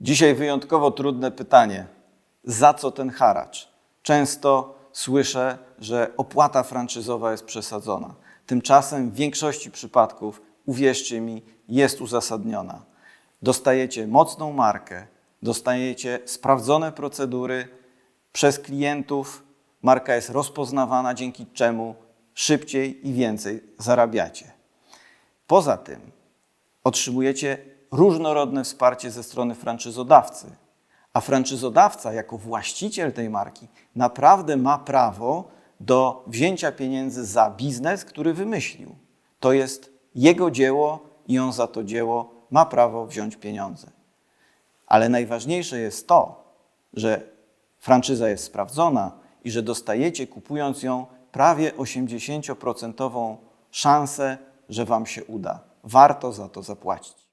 Dzisiaj wyjątkowo trudne pytanie: za co ten haracz? Często słyszę, że opłata franczyzowa jest przesadzona. Tymczasem w większości przypadków, uwierzcie mi, jest uzasadniona. Dostajecie mocną markę, dostajecie sprawdzone procedury przez klientów, marka jest rozpoznawana, dzięki czemu szybciej i więcej zarabiacie. Poza tym otrzymujecie różnorodne wsparcie ze strony franczyzodawcy. A franczyzodawca, jako właściciel tej marki, naprawdę ma prawo do wzięcia pieniędzy za biznes, który wymyślił. To jest jego dzieło i on za to dzieło ma prawo wziąć pieniądze. Ale najważniejsze jest to, że franczyza jest sprawdzona i że dostajecie, kupując ją, prawie 80% szansę, że Wam się uda. Warto za to zapłacić.